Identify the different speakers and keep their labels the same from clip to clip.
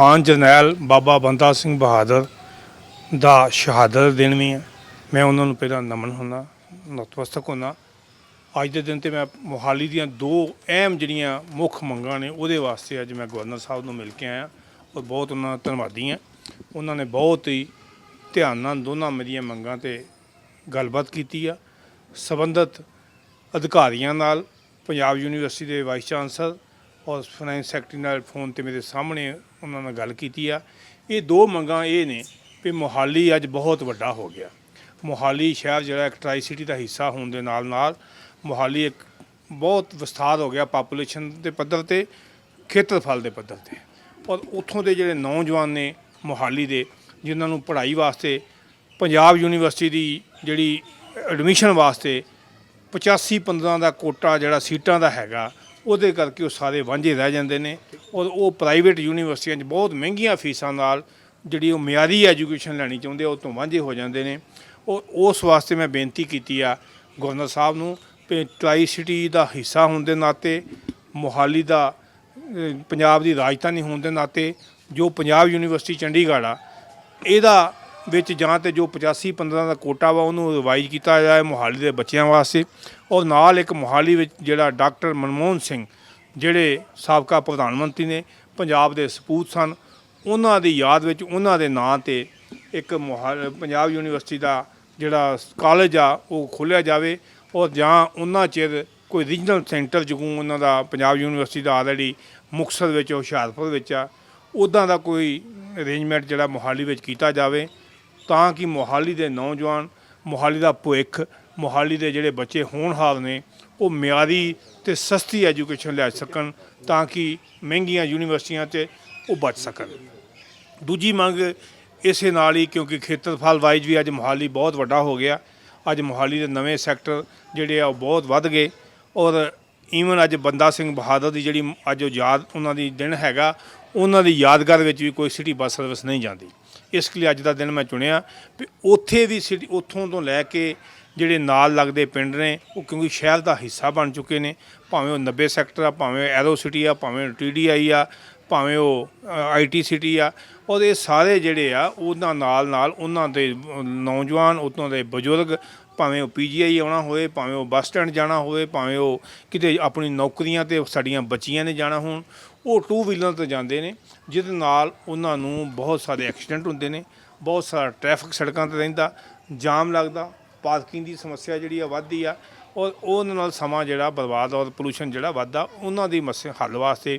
Speaker 1: ਆਨ ਜਰਨੈਲ ਬਾਬਾ ਬੰਦਾ ਸਿੰਘ ਬਹਾਦਰ ਦਾ ਸ਼ਹਾਦਤ ਦਿਨ ਵੀ ਹੈ। ਮੈਂ ਉਹਨਾਂ ਨੂੰ ਪਹਿਲਾਂ ਨਮਨ ਹੁੰਦਾ, ਨਤਮਸਤਕ ਹੁੰਦਾ। ਅੱਜ ਦੇ ਦਿਨ ਤੇ ਮੈਂ ਮੋਹਾਲੀ ਦੀਆਂ ਦੋ ਅਹਿਮ ਜਿਹੜੀਆਂ ਮੁੱਖ ਮੰਗਾਂ ਨੇ, ਉਹਦੇ ਵਾਸਤੇ ਅੱਜ ਮੈਂ ਗਵਰਨਰ ਸਾਹਿਬ ਨੂੰ ਮਿਲ ਕੇ ਆਇਆ ਔਰ ਬਹੁਤ ਉਹਨਾਂ ਦਾ ਧੰਨਵਾਦੀ ਹਾਂ। ਉਹਨਾਂ ਨੇ ਬਹੁਤ ਹੀ ਧਿਆਨ ਨਾਲ ਦੋਨਾਂ ਮੇਰੀਆਂ ਮੰਗਾਂ ਤੇ ਗੱਲਬਾਤ ਕੀਤੀ ਆ। ਸਬੰਧਤ ਅਧਿਕਾਰੀਆਂ ਨਾਲ, ਪੰਜਾਬ ਯੂਨੀਵਰਸਿਟੀ ਦੇ ਵਾਈਸ ਚਾਂਸਲਰ ਔਰ ਫਾਈਨੈਂਸ ਸੈਕਟਰੀ ਨਾਲ ਫੋਨ ਤੇ ਮੇਰੇ ਸਾਹਮਣੇ ਉਹਨਾਂ ਨਾਲ ਗੱਲ ਕੀਤੀ ਆ। ਇਹ ਦੋ ਮੰਗਾਂ ਇਹ ਨੇ ਵੀ ਮੋਹਾਲੀ ਅੱਜ ਬਹੁਤ ਵੱਡਾ ਹੋ ਗਿਆ। ਮੋਹਾਲੀ ਸ਼ਹਿਰ ਜਿਹੜਾ ਇੱਕ ਟਰਾਈ ਸਿਟੀ ਦਾ ਹਿੱਸਾ ਹੋਣ ਦੇ ਨਾਲ ਨਾਲ ਮੋਹਾਲੀ ਇੱਕ ਬਹੁਤ ਵਿਸਥਾਰ ਹੋ ਗਿਆ ਪਾਪੂਲੇਸ਼ਨ ਦੇ ਪੱਧਰ ਤੇ, ਖੇਤਰਫਲ ਦੇ ਪੱਧਰ ਤੇ। ਔਰ ਉੱਥੋਂ ਦੇ ਜਿਹੜੇ ਨੌਜਵਾਨ ਨੇ ਮੋਹਾਲੀ ਦੇ, ਜਿਨ੍ਹਾਂ ਨੂੰ ਪੜ੍ਹਾਈ ਵਾਸਤੇ ਪੰਜਾਬ ਯੂਨੀਵਰਸਿਟੀ ਦੀ ਜਿਹੜੀ ਐਡਮਿਸ਼ਨ ਵਾਸਤੇ 85 15 ਦਾ ਕੋਟਾ ਜਿਹੜਾ ਸੀਟਾਂ ਦਾ ਹੈਗਾ ਉਹਦੇ ਕਰਕੇ ਉਹ ਸਾਰੇ ਵਾਂਝੇ ਰਹਿ ਜਾਂਦੇ ਨੇ। ਔਰ ਉਹ ਪ੍ਰਾਈਵੇਟ ਯੂਨੀਵਰਸਿਟੀਆਂ 'ਚ ਬਹੁਤ ਮਹਿੰਗੀਆਂ ਫੀਸਾਂ ਨਾਲ ਜਿਹੜੀ ਉਹ ਮਿਆਰੀ ਐਜੂਕੇਸ਼ਨ ਲੈਣੀ ਚਾਹੁੰਦੇ ਆ, ਉਹ ਤੋਂ ਵਾਂਝੇ ਹੋ ਜਾਂਦੇ ਨੇ। ਔਰ ਉਸ ਵਾਸਤੇ ਮੈਂ ਬੇਨਤੀ ਕੀਤੀ ਆ ਗਵਰਨਰ ਸਾਹਿਬ ਨੂੰ ਕਿ ਟਰਾਈ ਸਿਟੀ ਦਾ ਹਿੱਸਾ ਹੋਣ ਦੇ ਨਾਤੇ, ਮੋਹਾਲੀ ਦਾ ਪੰਜਾਬ ਦੀ ਰਾਜਧਾਨੀ ਹੋਣ ਦੇ ਨਾਤੇ, ਜੋ ਪੰਜਾਬ ਯੂਨੀਵਰਸਿਟੀ ਚੰਡੀਗੜ੍ਹ ਆ, ਇਹਦਾ ਵਿੱਚ ਜਾਂ ਤੇ ਜੋ 85 15 ਦਾ ਕੋਟਾ ਵਾ, ਉਹਨੂੰ ਰਿਵਾਈਜ਼ ਕੀਤਾ ਜਾਏ ਮੋਹਾਲੀ ਦੇ ਬੱਚਿਆਂ ਵਾਸਤੇ। ਔਰ ਨਾਲ ਇੱਕ ਮੋਹਾਲੀ ਵਿੱਚ ਜਿਹੜਾ ਡਾਕਟਰ ਮਨਮੋਹਨ ਸਿੰਘ, ਜਿਹੜੇ ਸਾਬਕਾ ਪ੍ਰਧਾਨ ਮੰਤਰੀ ਨੇ, ਪੰਜਾਬ ਦੇ ਸਪੂਤ ਸਨ, ਉਹਨਾਂ ਦੀ ਯਾਦ ਵਿੱਚ ਉਹਨਾਂ ਦੇ ਨਾਂ ਤੇ ਇੱਕ ਮੋਹਾ- ਪੰਜਾਬ ਯੂਨੀਵਰਸਿਟੀ ਦਾ ਜਿਹੜਾ ਕਾਲਜ ਆ, ਉਹ ਖੋਲ੍ਹਿਆ ਜਾਵੇ। ਔਰ ਜਾਂ ਉਹਨਾਂ ਚਿਰ ਕੋਈ ਰੀਜਨਲ ਸੈਂਟਰ ਜਗੂ ਉਹਨਾਂ ਦਾ ਪੰਜਾਬ ਯੂਨੀਵਰਸਿਟੀ ਦਾ ਆਲਰੇਡੀ ਮੁਕਤਸਰ ਵਿੱਚ, ਹੁਸ਼ਿਆਰਪੁਰ ਵਿੱਚ ਆ ਉੱਦਾਂ ਦਾ ਕੋਈ ਅਰੇਂਜਮੈਂਟ ਜਿਹੜਾ ਮੋਹਾਲੀ ਵਿੱਚ ਕੀਤਾ ਜਾਵੇ। ਤਾਂ ਕਿ ਮੋਹਾਲੀ ਦੇ ਨੌਜਵਾਨ, ਮੋਹਾਲੀ ਦਾ ਭਵਿੱਖ, ਮੋਹਾਲੀ ਦੇ ਜਿਹੜੇ ਬੱਚੇ ਹੋਣਹਾਰ ਨੇ, ਉਹ ਮਿਆਰੀ ਤੇ ਸਸਤੀ ਐਜੂਕੇਸ਼ਨ ਲੈ ਸਕਣ ਤਾਂ ਕਿ ਮਹਿੰਗੀਆਂ ਯੂਨੀਵਰਸਿਟੀਆਂ ਤੇ ਉਹ ਬਚ ਸਕਣ। ਦੂਜੀ ਮੰਗ ਇਸੇ ਨਾਲ ਹੀ ਕਿਉਂਕਿ ਖੇਤਰਫਲ ਵਾਈਜ਼ ਵੀ ਅੱਜ ਮੋਹਾਲੀ ਬਹੁਤ ਵੱਡਾ ਹੋ ਗਿਆ। ਅੱਜ ਮੋਹਾਲੀ ਦੇ ਨਵੇਂ ਸੈਕਟਰ ਜਿਹੜੇ ਆ ਉਹ ਬਹੁਤ ਵੱਧ ਗਏ ਔਰ ਈਵਨ ਅੱਜ ਬੰਦਾ ਸਿੰਘ ਬਹਾਦਰ ਦੀ ਜਿਹੜੀ ਅੱਜ ਉਹ ਯਾਦ ਉਹਨਾਂ ਦੀ ਦਿਨ ਹੈਗਾ, ਉਹਨਾਂ ਦੀ ਯਾਦਗਾਰ ਵਿੱਚ ਵੀ ਕੋਈ ਸਿਟੀ ਬੱਸ ਸਰਵਿਸ ਨਹੀਂ ਜਾਂਦੀ। ਇਸ ਲਈ ਅੱਜ ਦਾ ਦਿਨ ਮੈਂ ਚੁਣਿਆ ਵੀ ਉੱਥੇ ਵੀ ਸਿਟੀ ਉੱਥੋਂ ਤੋਂ ਲੈ ਕੇ ਜਿਹੜੇ ਨਾਲ ਲੱਗਦੇ ਪਿੰਡ ਨੇ, ਉਹ ਕਿਉਂਕਿ ਸ਼ਹਿਰ ਦਾ ਹਿੱਸਾ ਬਣ ਚੁੱਕੇ ਨੇ, ਭਾਵੇਂ ਉਹ 90 ਸੈਕਟਰ ਆ, ਭਾਵੇਂ ਐਰੋ ਸਿਟੀ ਆ, ਭਾਵੇਂ ਟੀਡੀਆਈ ਆ, ਭਾਵੇਂ ਉਹ ਆਈਟੀ ਸਿਟੀ ਆ ਔਰ ਇਹ ਸਾਰੇ ਜਿਹੜੇ ਆ, ਉਹਨਾਂ ਨਾਲ ਨਾਲ ਉਹਨਾਂ ਦੇ ਨੌਜਵਾਨ ਉਤੋਂ ਦੇ ਬਜ਼ੁਰਗ, ਭਾਵੇਂ ਉਹ ਪੀਜੀਆਈ ਆਉਣਾ ਹੋਵੇ, ਭਾਵੇਂ ਉਹ ਬੱਸ ਸਟੈਂਡ ਜਾਣਾ ਹੋਵੇ, ਭਾਵੇਂ ਉਹ ਕਿਤੇ ਆਪਣੀ ਨੌਕਰੀਆਂ ਤੇ ਸਾਡੀਆਂ ਬੱਚੀਆਂ ਨੇ ਜਾਣਾ ਹੋਣ ਉਹ ਟੂ ਵੀਲਰ ਤੇ ਜਾਂਦੇ ਨੇ, ਜਿਹਦੇ ਨਾਲ ਉਹਨਾਂ ਨੂੰ ਬਹੁਤ ਸਾਰੇ ਐਕਸੀਡੈਂਟ ਹੁੰਦੇ ਨੇ, ਬਹੁਤ ਸਾਰਾ ਟ੍ਰੈਫਿਕ ਸੜਕਾਂ ਤੇ ਰਹਿੰਦਾ, ਜਾਮ ਲੱਗਦਾ ਪਾਰਕਿੰਗ ਦੀ ਸਮੱਸਿਆ ਜਿਹੜੀ ਆ ਵੱਧਦੀ ਆ, ਔਰ ਉਹਨਾਂ ਨਾਲ ਸਮਾਂ ਜਿਹੜਾ ਬਰਬਾਦ ਔਰ ਪੋਲੂਸ਼ਨ ਜਿਹੜਾ ਵੱਧਦਾ, ਉਹਨਾਂ ਦੀ ਮਸਲੇ ਹੱਲ ਵਾਸਤੇ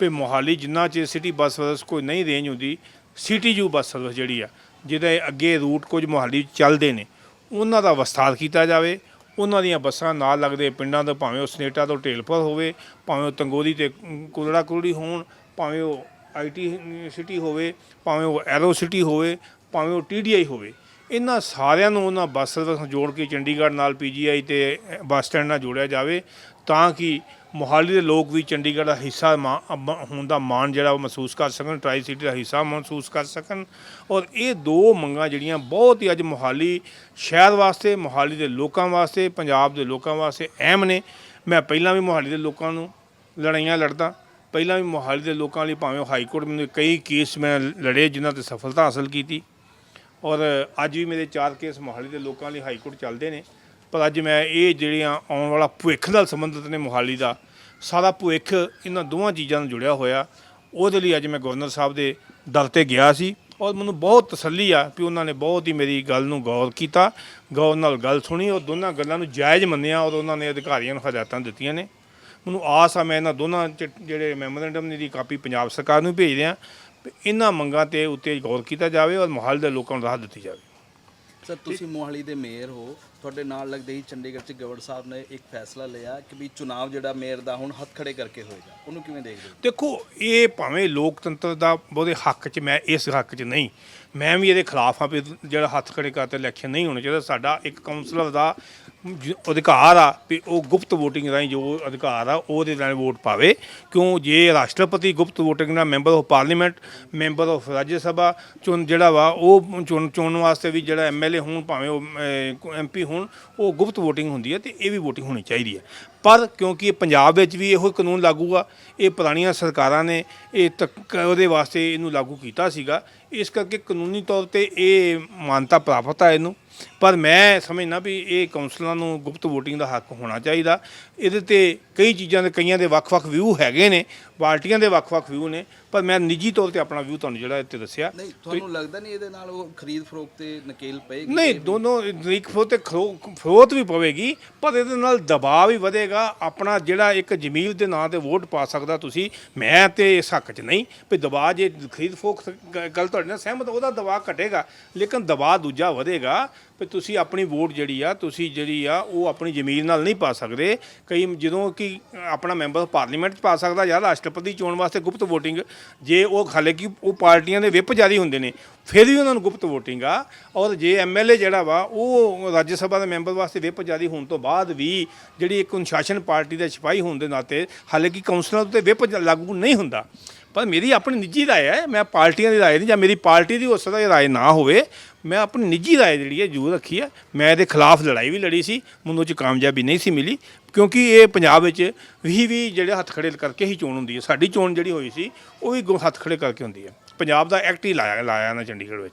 Speaker 1: ਵੀ ਮੋਹਾਲੀ ਜਿੰਨਾ ਚਿਰ ਸਿਟੀ ਬੱਸ ਸਰਵਿਸ ਕੋਈ ਨਹੀਂ ਰੇਂਜ ਹੁੰਦੀ ਸਿਟੀ ਯੂ ਬੱਸ ਸਰਵਿਸ ਜਿਹੜੀ ਆ, ਜਿਹਦੇ ਅੱਗੇ ਰੂਟ ਕੁਝ ਮੋਹਾਲੀ ਚੱਲਦੇ ਨੇ, ਉਹਨਾਂ ਦਾ ਵਿਸਥਾਰ ਕੀਤਾ ਜਾਵੇ ਉਹਨਾਂ ਦੀਆਂ ਬੱਸਾਂ ਨਾਲ ਲੱਗਦੇ ਪਿੰਡਾਂ ਤੋਂ ਭਾਵੇਂ ਉਹ ਸਨੇਟਾ ਤੋਂ ਢੇਲਪੁਰ ਹੋਵੇ, ਭਾਵੇਂ ਉਹ ਤੰਗੋਦੀ ਤੇ ਕੁਲੜਾ ਕੁਲੜੀ ਹੋਣ, ਭਾਵੇਂ ਉਹ ਆਈਟੀ ਸਿਟੀ ਹੋਵੇ, ਭਾਵੇਂ ਉਹ ਐਰੋ ਸਿਟੀ ਹੋਵੇ, ਭਾਵੇਂ ਉਹ ਟੀਡੀਆਈ ਹੋਵੇ, ਇਹਨਾਂ ਸਾਰਿਆਂ ਨੂੰ ਉਹਨਾਂ ਬੱਸ ਸਰਵਿਸ ਜੋੜ ਕੇ ਚੰਡੀਗੜ੍ਹ ਨਾਲ ਪੀਜੀਆਈ ਤੇ ਬੱਸ ਸਟੈਂਡ ਨਾਲ ਜੋੜਿਆ ਜਾਵੇ। ਤਾਂ ਕਿ ਮੋਹਾਲੀ ਦੇ ਲੋਕ ਵੀ ਚੰਡੀਗੜ੍ਹ ਦਾ ਹਿੱਸਾ ਮਾ- ਅਮ- ਹੋਣ ਦਾ ਮਾਣ ਜਿਹੜਾ ਉਹ ਮਹਿਸੂਸ ਕਰ ਸਕਣ ਟਰਾਈ ਸਿਟੀ ਦਾ ਹਿੱਸਾ ਮਹਿਸੂਸ ਕਰ ਸਕਣ। ਔਰ ਇਹ ਦੋ ਮੰਗਾਂ ਜਿਹੜੀਆਂ ਬਹੁਤ ਹੀ ਅੱਜ ਮੋਹਾਲੀ ਸ਼ਹਿਰ ਵਾਸਤੇ, ਮੋਹਾਲੀ ਦੇ ਲੋਕਾਂ ਵਾਸਤੇ, ਪੰਜਾਬ ਦੇ ਲੋਕਾਂ ਵਾਸਤੇ ਅਹਿਮ ਨੇ। ਮੈਂ ਪਹਿਲਾਂ ਵੀ ਮੋਹਾਲੀ ਦੇ ਲੋਕਾਂ ਨੂੰ ਲੜਾਈਆਂ ਲੜਦਾ। ਪਹਿਲਾਂ ਵੀ ਮੋਹਾਲੀ ਦੇ ਲੋਕਾਂ ਲਈ ਭਾਵੇਂ ਉਹ ਹਾਈ ਕੋਰਟ ਮੈਨੂੰ ਕਈ ਕੇਸ ਮੈਂ ਲੜੇ ਜਿਨ੍ਹਾਂ ਤੇ ਸਫਲਤਾ ਹਾਸਲ ਕੀਤੀ। ਔਰ ਅੱਜ ਵੀ ਮੇਰੇ ਚਾਰ ਕੇਸ ਮੋਹਾਲੀ ਦੇ ਲੋਕਾਂ ਲਈ ਹਾਈ ਕੋਰਟ ਚੱਲਦੇ ਨੇ। ਪਰ ਅੱਜ ਮੈਂ ਇਹ ਜਿਹੜੀਆਂ ਆਉਣ ਵਾਲਾ ਭਵਿੱਖ ਨਾਲ ਸੰਬੰਧਿਤ ਨੇ ਮੋਹਾਲੀ ਦਾ, ਸਾਰਾ ਭਵਿੱਖ ਇਹਨਾਂ ਦੋਵਾਂ ਚੀਜ਼ਾਂ ਨਾਲ ਜੁੜਿਆ ਹੋਇਆ, ਉਹਦੇ ਲਈ ਅੱਜ ਮੈਂ ਗਵਰਨਰ ਸਾਹਿਬ ਦੇ ਦਰ ਤੇ ਗਿਆ ਸੀ ਔਰ ਮੈਨੂੰ ਬਹੁਤ ਤਸੱਲੀ ਆ ਕਿ ਉਹਨਾਂ ਨੇ ਬਹੁਤ ਹੀ ਮੇਰੀ ਗੱਲ ਨੂੰ ਗੌਰ ਕੀਤਾ, ਗੌਰ ਨਾਲ ਗੱਲ ਸੁਣੀ, ਔਰ ਦੋਨਾਂ ਗੱਲਾਂ ਨੂੰ ਜਾਇਜ਼ ਮੰਨਿਆ ਔਰ ਉਹਨਾਂ ਨੇ ਅਧਿਕਾਰੀਆਂ ਨੂੰ ਹਦਾਇਤਾਂ ਦਿੱਤੀਆਂ ਨੇ। ਮੈਨੂੰ ਆਸ ਆ ਮੈਂ ਇਹਨਾਂ ਦੋਨਾਂ ਚ ਜਿਹੜੇ ਮੈਮੋਰੈਂਡਮ ਦੀ ਕਾਪੀ ਪੰਜਾਬ ਸਰਕਾਰ ਨੂੰ ਭੇਜ ਰਿਹਾ, ਵੀ ਇਹਨਾਂ ਮੰਗਾਂ ਤੇ ਉੱਤੇ ਗੌਰ ਕੀਤਾ ਜਾਵੇ ਔਰ ਮੋਹਾਲੀ ਦੇ ਲੋਕਾਂ ਨੂੰ ਰਾਹਤ ਦਿੱਤੀ ਜਾਵੇ।
Speaker 2: ਸਰ, ਤੁਸੀਂ ਮੋਹਾਲੀ ਦੇ ਮੇਅਰ ਹੋ। ਤੁਹਾਡੇ ਨਾਲ ਲੱਗਦੇ ਹੀ ਚੰਡੀਗੜ੍ਹ ਚ ਗਵਰਨਰ ਸਾਹਿਬ ਨੇ ਇੱਕ ਫੈਸਲਾ ਲਿਆ ਕਿ ਵੀ ਚੁਣਾਵ ਜਿਹੜਾ ਮੇਅਰ ਦਾ ਹੁਣ ਹੱਥ ਖੜੇ ਕਰਕੇ ਹੋਏਗਾ। ਉਹਨੂੰ ਕਿਵੇਂ ਦੇਖਦੇ ਹੋ?
Speaker 1: ਦੇਖੋ, ਇਹ ਭਾਵੇਂ ਲੋਕਤੰਤਰ ਦਾ ਬਹੁਤੇ ਹੱਕ 'ਚ ਮੈਂ ਇਸ ਹੱਕ 'ਚ ਨਹੀਂ। ਮੈਂ ਵੀ ਇਹਦੇ ਖਿਲਾਫ ਆ ਵੀ ਜਿਹੜਾ ਹੱਥ ਖੜੇ ਕਰਕੇ ਇਲੈਕਸ਼ਨ ਨਹੀਂ ਹੋਣਾ ਚਾਹੀਦਾ। ਸਾਡਾ ਇੱਕ ਕਾਉਂਸਲਰ ਦਾ ਜ- ਅਧਿਕਾਰ ਆ ਵੀ ਉਹ ਗੁਪਤ VOTING ਰਾਹੀਂ ਜੋ ਅਧਿਕਾਰ ਆ, ਉਹਦੇ ਨਾਲ ਵੋਟ ਪਾਵੇ। ਕਿਉਂ? ਜੇ ਰਾਸ਼ਟਰਪਤੀ ਗੁਪਤ VOTING ਨਾਲ member of parliament member of Rajya Sabha ਚੁਣ ਜਿਹੜਾ ਵਾ, ਉਹ ਚੁਣ, ਚੁਣਨ ਵਾਸਤੇ ਵੀ ਜਿਹੜਾ ਐਮਐਲਏ ਹੋਣ, ਭਾਵੇਂ ਉਹ ਐਮਪੀ ਹੋਣ, ਉਹ ਗੁਪਤ VOTING ਹੁੰਦੀ ਹੈ ਤੇ ਇਹ ਵੀ VOTING ਹੋਣੀ ਚਾਹੀਦੀ ਹੈ। ਪਰ ਕਿਉਂਕਿ ਇਹ ਪੰਜਾਬ ਵਿੱਚ ਵੀ ਇਹੋ ਕਾਨੂੰਨ ਲਾਗੂ ਆ, ਇਹ ਪੁਰਾਣੀਆਂ ਸਰਕਾਰਾਂ ਨੇ ਇਹ ਤੱਕ, ਉਹਦੇ ਵਾਸਤੇ ਇਹਨੂੰ ਲਾਗੂ ਕੀਤਾ ਸੀਗਾ। ਇਸ ਕਰਕੇ ਕਾਨੂੰਨੀ ਤੌਰ ਤੇ ਇਹ ਮਾਨਤਾ ਪ੍ਰਾਪਤ ਆ ਇਹਨੂੰ। ਪਰ ਮੈਂ ਸਮਝਣਾ ਵੀ ਇਹ ਕਾਉਂਸਲਰਾਂ ਨੂੰ ਗੁਪਤ VOTING ਦਾ ਹੱਕ ਹੋਣਾ ਚਾਹੀਦਾ। ਇਹਦੇ ਤੇ ਕਈ ਚੀਜ਼ਾਂ ਦੇ ਕਈਆਂ ਦੇ ਵੱਖ-ਵੱਖ ਵਿਊ ਹੈਗੇ ਨੇ ਪਾਰਟੀਆਂ ਦੇ ਵੱਖ-ਵੱਖ ਵਿਊ ਨੇ ਪਰ ਮੈਂ ਨਿੱਜੀ ਤੌਰ ਤੇ ਆਪਣਾ ਵਿਊ ਤੁਹਾਨੂੰ ਜਿਹੜਾ ਇੱਥੇ ਦੱਸਿਆ।
Speaker 2: ਨਹੀਂ ਤੁਹਾਨੂੰ ਲੱਗਦਾ ਨਹੀਂ ਇਹਦੇ ਨਾਲ ਉਹ ਖਰੀਦ ਫਰੋਖਤ ਤੇ ਨਕੇਲ ਪਏਗੀ?
Speaker 1: ਨਹੀਂ ਦੋਨੋਂ ਲੀਕ ਫਰੋਤ ਤੇ ਫਰੋਤ ਵੀ ਪਵੇਗੀ ਪਰ ਇਹਦੇ ਨਾਲ ਦਬਾਅ ਵੀ ਵਧੇਗਾ। ਆਪਣਾ ਜਿਹੜਾ ਇੱਕ ਜ਼ਮੀਰ ਦੇ ਨਾਂ ਤੇ ਵੋਟ ਪਾ ਸਕਦਾ ਤੁਸੀਂ ਮੈਂ ਤੇ ਇਸ ਹੱਕ 'ਚ ਨਹੀਂ ਵੀ ਦਬਾਅ ਜੇ ਖਰੀਦ ਫੋਕ ਗੱਲ ਤੁਹਾਡੇ ਨਾਲ ਸਹਿਮਤ ਉਹਦਾ ਦਬਾਅ ਘਟੇਗਾ ਲੇਕਿਨ ਦਬਾਅ ਦੂਜਾ ਵਧੇਗਾ। ਵੀ ਤੁਸੀਂ ਆਪਣੀ ਵੋਟ ਜਿਹੜੀ ਆ, ਤੁਸੀਂ ਜਿਹੜੀ ਆ, ਉਹ ਆਪਣੀ ਜ਼ਮੀਰ ਨਾਲ ਨਹੀਂ ਪਾ ਸਕਦੇ। ਕਈ ਜਦੋਂ ਕਿ ਆਪਣਾ ਮੈਂਬਰ ਪਾਰਲੀਮੈਂਟ 'ਚ ਪਾ ਸਕਦਾ ਜਾਂ ਰਾਸ਼ਟਰਪਤੀ ਚੋਣ ਵਾਸਤੇ ਗੁਪਤ VOTING ਜੇ ਉਹ ਹਾਲਾਂਕਿ ਉਹ ਪਾਰਟੀਆਂ ਦੇ ਵਿਪ ਜਾਰੀ ਹੁੰਦੇ ਨੇ, ਫਿਰ ਵੀ ਉਹਨਾਂ ਨੂੰ ਗੁਪਤ VOTING ਆ। ਔਰ ਜੇ ਐਮਐਲਏ ਜਿਹੜਾ ਵਾ, ਉਹ ਰਾਜ ਸਭਾ ਦੇ ਮੈਂਬਰ ਵਾਸਤੇ ਵਿਪ ਜਾਰੀ ਹੋਣ ਤੋਂ ਬਾਅਦ ਵੀ ਜਿਹੜੀ ਇੱਕ ਅਨੁਸ਼ਾਸਨ ਪਾਰਟੀ ਦਾ ਸਿਪਾਹੀ ਹੋਣ ਦੇ ਨਾਤੇ ਹਾਲਾਂਕਿ ਕਾਉਂਸਲਰ ਉੱਤੇ ਵਿਪ ਲਾਗੂ ਨਹੀਂ ਹੁੰਦਾ। ਪਰ ਮੇਰੀ ਆਪਣੀ ਨਿੱਜੀ ਰਾਏ ਹੈ, ਮੈਂ ਪਾਰਟੀਆਂ ਦੀ ਰਾਏ ਨਹੀਂ ਜਾਂ ਮੇਰੀ ਪਾਰਟੀ ਦੀ ਉਸ ਤਰ੍ਹਾਂ ਦੀ ਰਾਏ ਨਾ ਹੋਵੇ, ਮੈਂ ਆਪਣੀ ਨਿੱਜੀ ਰਾਏ ਜਿਹੜੀ ਹੈ ਜ਼ਰੂਰ ਰੱਖੀ ਹੈ। ਮੈਂ ਇਹਦੇ ਖਿਲਾਫ ਲੜਾਈ ਵੀ ਲੜੀ ਸੀ, ਮੈਨੂੰ ਉਹ 'ਚ ਕਾਮਯਾਬੀ ਨਹੀਂ ਸੀ ਮਿਲੀ, ਕਿਉਂਕਿ ਇਹ ਪੰਜਾਬ ਵਿੱਚ ਵੀ ਵੀ ਜਿਹੜੇ ਹੱਥ ਖੜੇ ਕਰਕੇ ਹੀ ਚੋਣ ਹੁੰਦੀ ਹੈ। ਸਾਡੀ ਚੋਣ ਜਿਹੜੀ ਹੋਈ ਸੀ, ਉਹ ਵੀ ਹੱਥ ਖੜੇ ਕਰਕੇ ਹੁੰਦੀ ਹੈ। ਪੰਜਾਬ ਦਾ ਐਕਟ ਹੀ ਲਾਇਆ ਲਾਇਆ ਨਾ ਚੰਡੀਗੜ੍ਹ ਵਿੱਚ।